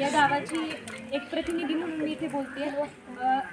या गावाची एक प्रतिनिधी म्हणून मी इथे बोलते.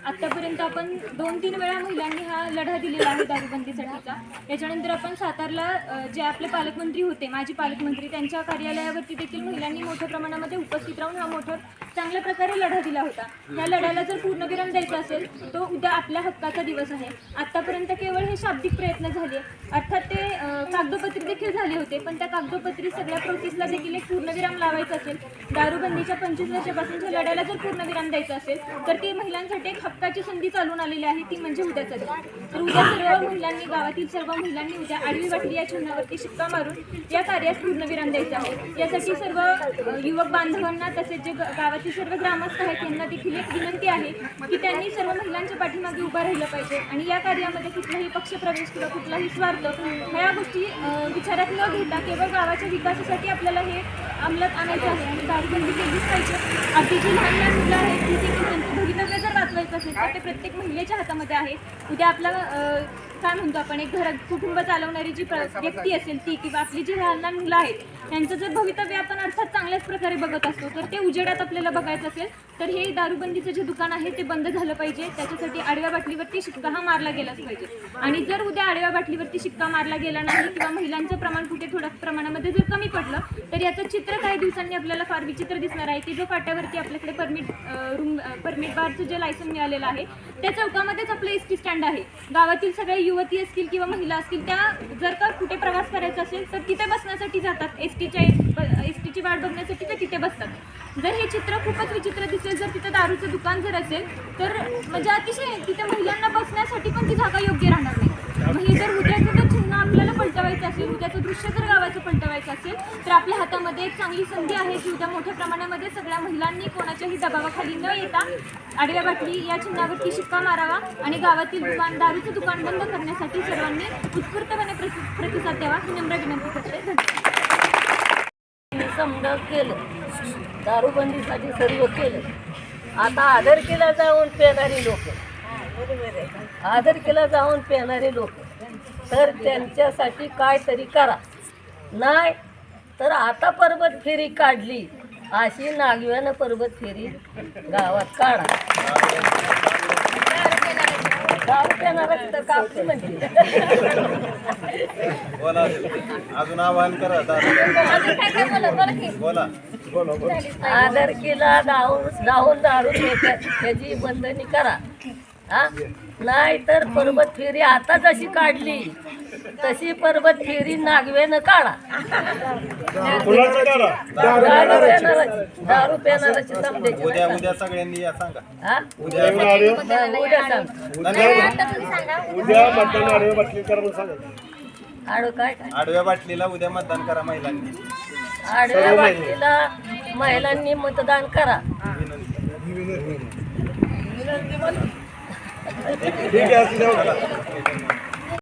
आतापर्यंत आपण दोन तीन वेळा महिलांनी हा लढा दिलेला आहे दारूबंदीसाठीचा. याच्यानंतर आपण सातारला जे आपले पालकमंत्री होते माजी पालकमंत्री त्यांच्या कार्यालयावरती देखील महिलांनी मोठ्या प्रमाणामध्ये उपस्थित राहून हा मोठा चांगल्या प्रकारे लढा दिला होता. या लढ्याला जर पूर्णविराम द्यायचा असेल तो उद्या आपल्या हक्काचा दिवस आहे. आतापर्यंत केवळ हे शाब्दिक प्रयत्न झाले. अर्थात ते अ, कागदोपत्री देखील झाले होते पण त्या कागदोपत्री सगळ्या प्रोसेसला देखील एक पूर्णविराम लावायचा असेल. दारूबंदीच्या पंचवीस वर्षापासूनच्या लढ्याला जर पूर्णविराम द्यायचा असेल तर ती महिलांसाठी एक हक्काची संधी चालून आलेली आहे ती म्हणजे उद्याचा तर उद्या सर्व महिलांनी गावातील सर्व महिलांनी उद्या आडवी वाटली या चिन्हावरती शिक्का मारून या कार्यास पूर्णविराम द्यायचा आहे. यासाठी सर्व युवक बांधवांना तसेच जे ग- गावातील सर्व ग्रामस्थ आहेत त्यांना देखील एक विनंती आहे की त्यांनी सर्व महिलांच्या पाठीमागे उभं राहिलं पाहिजे. आणि या कार्यामध्ये कुठलाही पक्षप्रवेश किंवा कुठलाही स्वार्थ ह्या गोष्टी विचारात न घेता केवळ गावाच्या विकासासाठी आपल्याला हे अंमलात आणायचं आहे आणि दारूबंदी केलीच पाहिजे. अगदी जी लहान लहान मुलं आहेत ती त्यांचं भवितव्य जर वाचवायचं असेल तर ते प्रत्येक महिलेच्या हातामध्ये आहे. उद्या आपला काय म्हणतो आपण एक घर कुटुंब चालवणारी जी प्र- व्यक्ती असेल ती किंवा आपली जी लहान लहान मुलं आहेत त्यांचं जर भवितव्य आपण अर्थात चांगल्याच प्रकारे बघत असतो तर ते उजेडात आपल्याला बघायचं असेल तर हे दारूबंदीचं जे दुकान आहे ते बंद झालं पाहिजे. त्याच्यासाठी आडव्या बाटलीवरती शिक्का हा मारला गेलाच पाहिजे. आणि जर उद्या आडव्या बाटलीवरती शिक्का मारला गेला नाही किंवा महिलांचं प्रमाण कुठे थोड्या प्रमाणामध्ये जर कमी पडलं तर याचं चित्र काही दिवसांनी आपल्याला फार विचित्र दिसणार आहे की जो फाट्यावरती आपल्याकडे परमिट रूम परमिट बारचं जे लायसन मिळालेलं आहे त्या चौकामध्येच आपलं एस टी स्टँड आहे. गावातील सगळ्या युवती असतील किंवा महिला असतील त्या जर का कुठे प्रवास करायचा असेल तर तिथे बसण्यासाठी जातात. एस टीच्या एस टीची वाट बघण्यासाठी ते तिथे बसतात. जर हे चित्र खूपच विचित्र दिसेल जर तिथं दारूचं दुकान जर असेल तर म्हणजे अतिशय तिथे महिलांना बसण्यासाठी पण ती जागा योग्य राहणार नाही. मग हे जर उद्याचं दृश्य जर गावाचं पलटवायचं असेल तर आपल्या हातामध्ये एक चांगली संधी आहे की उद्या मोठ्या प्रमाणामध्ये सगळ्या महिलांनी कोणाच्याही दबावाखाली न येता आडव्या बाटली या चिन्हावरती शिक्का मारावा आणि गावातील दुकान दारूचं दुकान बंद करण्यासाठी सर्वांनी उत्स्फूर्तपणे प्रति प्रतिसाद द्यावा ही नम्र विनंती करते. धन्यवाद. समजा केलं दारूबंदीसाठी सर्व केलं. आता आदर केला जाऊन पेणारी लोक. आदर केला जाऊन पेणारे लोक. तर त्यांच्यासाठी काय तरी करा. नाही तर आता पर्वत फेरी काढली. अशी नागव्यानं पर्वत फेरी गावात काढा. बोला. अजून आवाहन करा. बोला. आदर केला दाहून दाहून दारू देतात त्याची बंधनी करा. हा? नाही तर पर्वत फेरी आता जशी काढली तशी पर्वत फेरी नागवेनं काढा. दारू पेणाराची दारू समजायची उद्या उद्या सगळ्यांनी या सांगा. हा? उद्या उद्या सांग. उद्या मतदान आडवे बाटली करा म्हणून सांगा. आडो काय? काय आडव्या बाटलीला उद्या मतदान करा महिलांनी. आडव्या वाटलीला महिलांनी मतदान करा. ठीक आहे असं